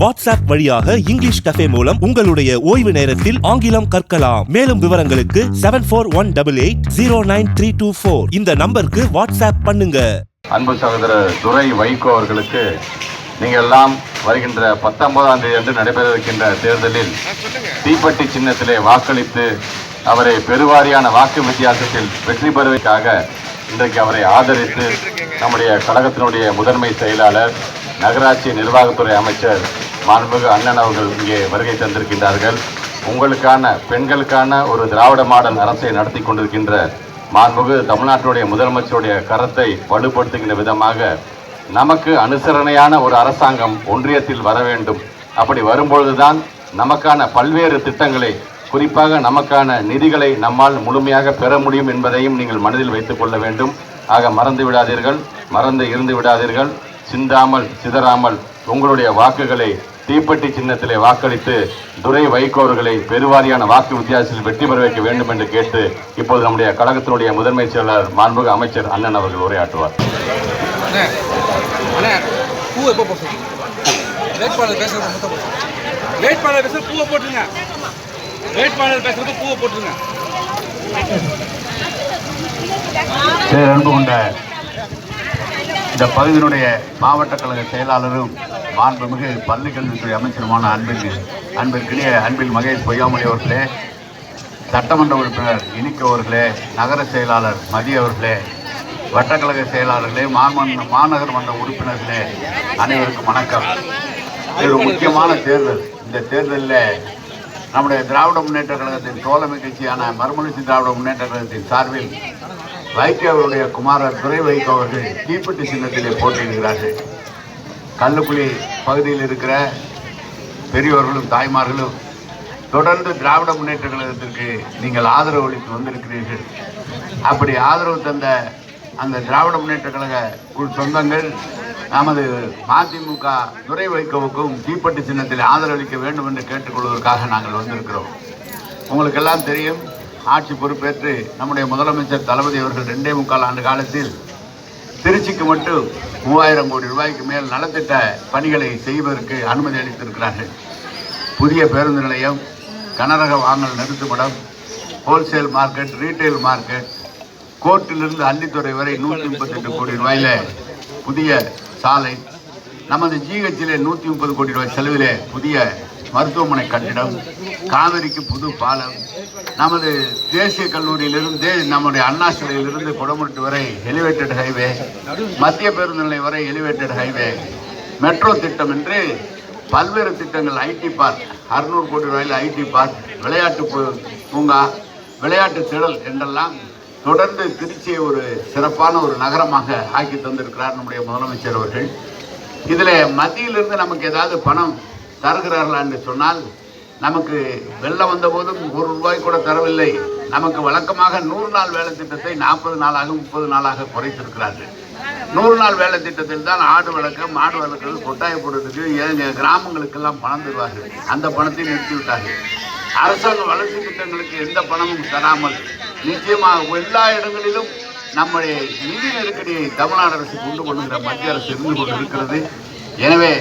WhatsApp வழியாக English cafe மூலம் உங்களுடைய ஓய்வு நேரத்தில் ஆங்கிலம் கற்கலாம். மேலும் விவரங்களுக்கு seven four one double eight zero nine three two four இந்த நம்பருக்கு வாட்ஸ்அப் பண்ணுங்க. அன்பு சகோதரர் துரை வைகோ அவர்களுக்கு நீங்கள் எல்லாம் வருகின்ற பத்தொன்பதாம் தேதி அன்று நடைபெறவிருக்கின்ற தேர்தலில் தீப்பெட்டி சின்னத்திலே வாக்களித்து அவரை பெருவாரியான வாக்கு வித்தியாசத்தில் வெற்றி பெறுவதற்காக இன்றைக்கு அவரை ஆதரித்து நம்முடைய கழகத்தினுடைய முதன்மை செயலாளர் நகராட்சி நிர்வாகத்துறை அமைச்சர் மாண்புமிகு அண்ணன் அவர்கள் இங்கே வருகை தந்திருக்கின்றார்கள். உங்களுக்கான பெண்களுக்கான ஒரு திராவிட மாடல் அரசை நடத்தி கொண்டிருக்கின்ற மாண்புமிகு தமிழ்நாட்டுடைய முதலமைச்சருடைய கரத்தை வலுப்படுத்துகின்ற விதமாக நமக்கு அனுசரணையான ஒரு அரசாங்கம் ஒன்றியத்தில் வர வேண்டும். அப்படி வரும்பொழுதுதான் நமக்கான பல்வேறு திட்டங்களை குறிப்பாக நமக்கான நிதிகளை நம்மால் முழுமையாக பெற முடியும் என்பதையும் நீங்கள் மனதில் வைத்துக் கொள்ள வேண்டும். ஆக மறந்து விடாதீர்கள் மறந்து இருந்து விடாதீர்கள். சிந்தாமல் சிதறாமல் உங்களுடைய வாக்குகளை தீப்பெட்டி சின்னத்திலே வாக்களித்து துரை வைகோர்களை பெருவாரியான வாக்கு வித்தியாசத்தில் வெற்றி பெற வைக்க வேண்டும் என்று கேட்டு இப்போது நம்முடைய கழகத்தினுடைய முதன்மை செயலாளர் மாண்புமிகு அமைச்சர் அண்ணன் அவர்கள் உரையாற்றுவார். வேட்பாளர் பேசுறது வேட்பாளர் பூவை போட்டுருங்க. வேட்பாளர் பேசுறது பூவை போட்டுருங்க. பேர் அன்பு கொண்ட இந்த பகுதியினுடைய மாவட்ட கழக செயலாளரும் மாண்புமிகு பள்ளிக்கல்வித்துறை அமைச்சருமான அன்பில் அன்பிற்கினிய அன்பில் மகேஷ் பொய்யாமொழி அவர்களே சட்டமன்ற உறுப்பினர் இனிக்கு அவர்களே நகர செயலாளர் மதி அவர்களே வட்டக்கழக செயலாளர்களே மாமன் மாநகர் மன்ற உறுப்பினர்களே அனைவருக்கும் வணக்கம். இது ஒரு முக்கியமான தேர்தல். இந்த தேர்தலில் நம்முடைய திராவிட முன்னேற்ற கழகத்தின் தோழமை கட்சியான மறுமலர்ச்சி திராவிட முன்னேற்ற கழகத்தின் சார்பில் வைகோ அவருடைய குமாரர் துரை வைகோ அவர்கள் தீப்பெட்டி சின்னத்திலே போட்டியிடுகிறார்கள். கல்லுக்குழி பகுதியில் இருக்கிற பெரியோர்களும் தாய்மார்களும் தொடர்ந்து திராவிட முன்னேற்ற கழகத்திற்கு நீங்கள் ஆதரவு அளித்து வந்திருக்கிறீர்கள். அப்படி ஆதரவு தந்த அந்த திராவிட முன்னேற்ற கழக உள் சொந்தங்கள் நமது மதிமுக துறை வைக்கவுக்கும் தீப்பட்டு சின்னத்தில் ஆதரவளிக்க வேண்டும் என்று கேட்டுக்கொள்வதற்காக நாங்கள் வந்திருக்கிறோம். உங்களுக்கெல்லாம் தெரியும் ஆட்சி பொறுப்பேற்று நம்முடைய முதலமைச்சர் தளபதி அவர்கள் ரெண்டே முக்கால் ஆண்டு காலத்தில் திருச்சிக்கு மட்டும் மூவாயிரம் கோடி ரூபாய்க்கு மேல் நலத்திட்ட பணிகளை செய்வதற்கு அனுமதி அளித்திருக்கிறார்கள். புதிய பேருந்து நிலையம் கனரக வாங்கல் நிறுத்துமிடம் ஹோல்சேல் மார்க்கெட் ரீட்டைல் மார்க்கெட் கோர்ட்டிலிருந்து அள்ளித்துறை வரை நூற்றி முப்பத்தெட்டு கோடி ரூபாயில் புதிய சாலை நமது ஜிஹெச்சிலே நூற்றி முப்பது கோடி ரூபாய் செலவிலே புதிய மருத்துவமனை கட்டிடம் காவிரிக்கு புது பாலம் நமது தேசிய கல்லூரியிலிருந்து நம்முடைய அண்ணா சிலையிலிருந்து குடமுட்டு வரை எலிவேட்டட் ஹைவே மத்திய பேருந்து நிலையம் வரை எலிவேட்டட் ஹைவே மெட்ரோ திட்டம் என்று பல்வேறு திட்டங்கள் ஐடி பார்க் அறுநூறு கோடி ரூபாயில் ஐடி பார்க் விளையாட்டு பூ- பூங்கா விளையாட்டு திடல் என்றெல்லாம் தொடர்ந்து திருச்சியை ஒரு சிறப்பான ஒரு நகரமாக ஆக்கி தந்திருக்கிறார் நம்முடைய முதலமைச்சர் அவர்கள். இதில் மத்தியிலிருந்து நமக்கு ஏதாவது பணம் தருகிறார்களா என்று சொன்னால் நமக்கு வெள்ளம் வந்தபோதும் ஒரு ரூபாய் கூட தரவில்லை. நமக்கு வழக்கமாக நூறு நாள் வேலை திட்டத்தை நாற்பது நாளாக முப்பது நாளாக குறைத்திருக்கிறார்கள். நூறு நாள் வேலை திட்டத்தில் தான் ஆடு வளர்க்க மாடு வளர்க்கிறது கொட்டாய போடுறதுக்கு ஏழை கிராமங்களுக்கெல்லாம் பணம் தருவார்கள்? அந்த பணத்தை நிறுத்திவிட்டார்கள். அரசாங்க வளர்ச்சி திட்டங்களுக்கு எந்த பணமும் தராமல் நிச்சயமாக எல்லா இடங்களிலும் நம்முடைய நிதி நெருக்கடியை தமிழ்நாடு அரசு கொண்டு கொண்டுகிற மத்திய அரசு இருந்து கொண்டு இருக்கிறது எனவே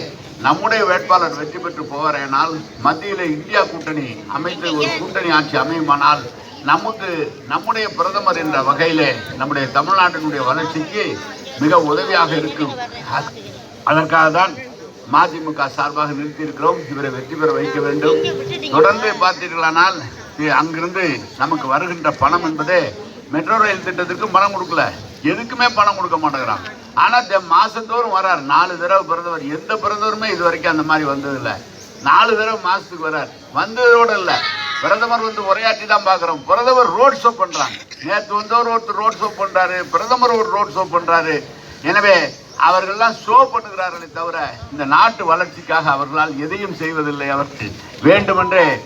நம்முடைய வேட்பாளர் வெற்றி பெற்று போவாரேனால் மத்தியில் இந்தியா கூட்டணி அமைத்த ஒரு கூட்டணி ஆட்சி அமையுமானால் நமக்கு நம்முடைய பிரதமர் என்ற வகையிலே நம்முடைய தமிழ்நாட்டினுடைய வளர்ச்சிக்கு மிக உதவியாக இருக்கும். அதற்காக தான் மதிமுக சார்பாக நிறுத்தியிருக்கிறோம். இவரை வெற்றி பெற வைக்க வேண்டும். தொடர்ந்து பார்த்தீர்களானால் அங்கிருந்து நமக்கு வருகின்ற பணம் என்பதே மெட்ரோ ரயில் திட்டத்திற்கு பணம் கொடுக்கல. எதுக்குமே பணம் கொடுக்க மாட்டேங்கிறான் ஆனா தெ- மாசந்தோறும் வரார் நாலு தடவை பிறந்தவர். எந்த பிறந்தவருமே இது வரைக்கும் அந்த மாதிரி வந்ததில்லை. நாலு தடவை மாசத்துக்கு வரார் வந்ததோட இல்ல. பிரதமர் வந்து உரையாற்றி தான் பார்க்குறோம். பிரதமர் ரோட் ஷோ பண்றாங்க. நேற்று வந்தவர் ஒருத்தர் ரோட் ஷோ பண்றாரு. பிரதமர் ஒரு ரோட் ஷோ பண்றாரு. எனவே அவர்கள்லாம் ஷோ பண்ணுகிறார்களே தவிர இந்த நாட்டு வளர்ச்சிக்காக அவர்களால் எதையும் செய்வதில்லை அவருக்கு வேண்டுமென்றே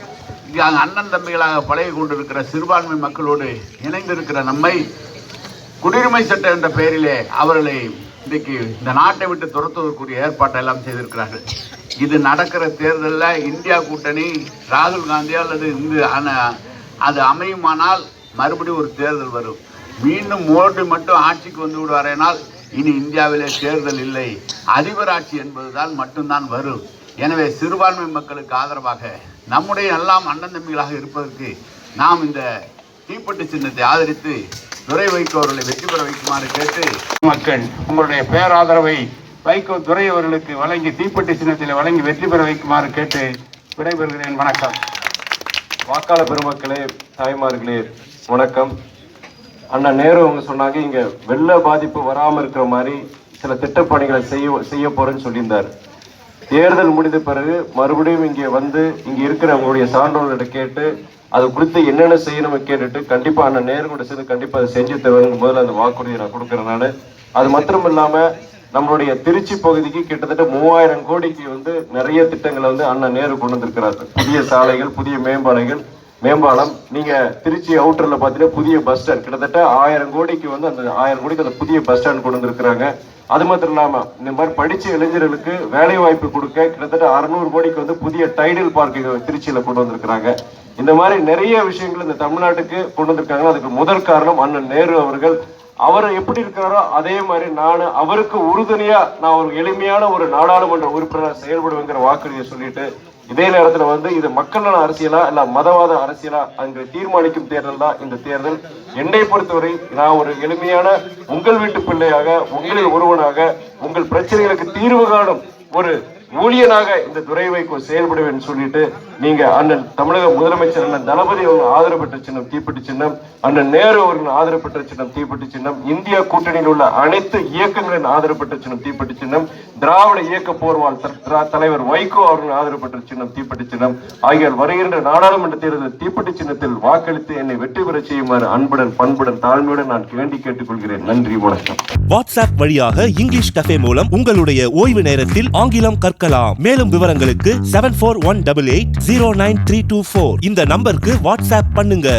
இங்கே அண்ணன் தம்பிகளாக பழகி கொண்டிருக்கிற சிறுபான்மை மக்களோடு இணைந்திருக்கிற நம்மை குடியுரிமை சட்டம் என்ற பெயரிலே அவர்களை இன்றைக்கு இந்த நாட்டை விட்டு துரத்துவதற்குரிய ஏற்பாட்டை எல்லாம் செய்திருக்கிறார்கள். இது நடக்கிற தேர்தலில் இந்தியா கூட்டணி ராகுல் காந்தி அல்லது இந்து அது அமையுமானால் மறுபடியும் ஒரு தேர்தல் வரும். மீண்டும் மோடி மட்டும் ஆட்சிக்கு வந்து விடுவாரேனால் இனி இந்தியாவிலே தேர்தல் இல்லை. அதிபர் ஆட்சி என்பதுதான் மட்டும்தான் வரும். எனவே சிறுபான்மை மக்களுக்கு ஆதரவாக நம்முடைய எல்லாம் அண்ணன் தம்பிகளாக இருப்பதற்கு நாம் இந்த தீப்பட்டு சின்னத்தை ஆதரித்து துறை வைகோ அவர்களை வெற்றி பெற வைக்குமாறு கேட்டு மக்கள் உங்களுடைய பேராதரவை வைகோ துறை அவர்களுக்கு வழங்கி தீப்பெட்டி சின்னத்தில் வழங்கி வெற்றி பெற வைக்குமாறு கேட்டு விடைபெறுகிறேன். வணக்கம். வாக்காளர் பெருமக்களே தாய்மார்களே வணக்கம். அண்ணா நேரு அவங்க சொன்னாங்க இங்க வெள்ள பாதிப்பு வராம இருக்கிற மாதிரி சில திட்டப்பணிகளை செய்ய செய்ய போறேன்னு சொல்லியிருந்தார். தேர்தல் முடிந்த பிறகு மறுபடியும் இங்கே வந்து இங்கே இருக்கிற உங்களுடைய சான்றோர்கிட்ட கேட்டு அது குறித்து என்னென்ன செய்யணும் கேட்டுட்டு கண்டிப்பா அண்ணன் நேரு கூட சேர்ந்து கண்டிப்பா அதை செஞ்சு தருவேன் முதல்ல அந்த வாக்குறுதியை நான் கொடுக்குறேன் நான். அது மாத்திரம் இல்லாம நம்மளுடைய திருச்சி பகுதிக்கு கிட்டத்தட்ட மூவாயிரம் கோடிக்கு வந்து நிறைய திட்டங்களை வந்து அண்ணன் நேரு கொண்டு வந்திருக்கிறார்கள். புதிய சாலைகள் புதிய மேம்பாலைகள் மேம்பாலம். நீங்க திருச்சி அவுட்டர்ல பாத்தீங்கன்னா புதிய பஸ் ஸ்டாண்ட் கிட்டத்தட்ட ஆயிரம் கோடிக்கு வந்து அந்த ஆயிரம் கோடிக்கு அந்த புதிய பஸ் ஸ்டாண்ட் கொண்டு வந்திருக்கிறாங்க. அது மாத்திரம் இல்லாம இந்த மாதிரி படிச்ச இளைஞர்களுக்கு வேலை வாய்ப்பு கொடுக்க கிட்டத்தட்ட அறுநூறு கோடிக்கு வந்து புதிய டைடல் பார்க்கு திருச்சியில கொண்டு வந்திருக்கிறாங்க. இந்த மாதிரி நிறைய விஷயங்கள் இந்த தமிழ்நாட்டுக்கு கொண்டு வந்திருக்காங்க. அதுக்கு முதல் காரணம் அண்ணன் நேரு அவர்கள். அவர் எப்படி இருக்கிறாரோ அதே மாதிரி நான் அவருக்கு உறுதுணையா நான் ஒரு எளிமையான ஒரு நாடாளுமன்ற உறுப்பினராக செயல்படுவேங்கிற வாக்குறுதியை சொல்லிட்டு இதே நேரத்துல வந்து இது மக்கள் நல அரசியலா இல்ல மதவாத அரசியலா அங்கு தீர்மானிக்கும் தேர்தல் தான் இந்த தேர்தல். என்னை பொறுத்தவரை நான் ஒரு எளிமையான உங்கள் வீட்டு பிள்ளையாக உங்களில் ஒருவனாக உங்கள் பிரச்சனைகளுக்கு தீர்வு காணும் ஒரு ஊழியனாக இந்த துறை வைக்கோ செயல்படுவேன் சொல்லிட்டு நீங்க அண்ணன் தமிழக முதலமைச்சர் அண்ணன் தளபதி அவர்கள் ஆதரவு பெற்ற சின்னம் தீப்பெட்டி சின்னம் அண்ணன் நேரு அவர்கள் ஆதரவு பெற்ற சின்னம் தீப்பெட்டி சின்னம் இந்தியா கூட்டணியில் உள்ள அனைத்து இயக்கங்களின் ஆதரவு பெற்ற சின்னம் தீப்பெட்டி சின்னம் திராவிட இயக்க போர்வால் தலைவர் வைகோ அவர்கள் ஆதரவு பெற்ற சின்னம் தீப்பெட்டி சின்னம். ஆகியோர் வருகின்ற நாடாளுமன்ற தேர்தலில் தீப்பெட்டி சின்னத்தில் வாக்களித்து என்னை வெற்றி பெற செய்யுமாறு அன்புடன் பண்புடன் தாழ்மையுடன் நான் வேண்டி கேட்டுக்கொள்கிறேன். நன்றி வணக்கம். வாட்ஸ்அப் வழியாக இங்கிலீஷ் கஃபே மூலம் உங்களுடைய ஓய்வு நேரத்தில் ஆங்கிலம் கற்கலாம். மேலும் விவரங்களுக்கு seven four one double eight zero nine three two four இந்த நம்பருக்கு வாட்ஸ்அப் பண்ணுங்க.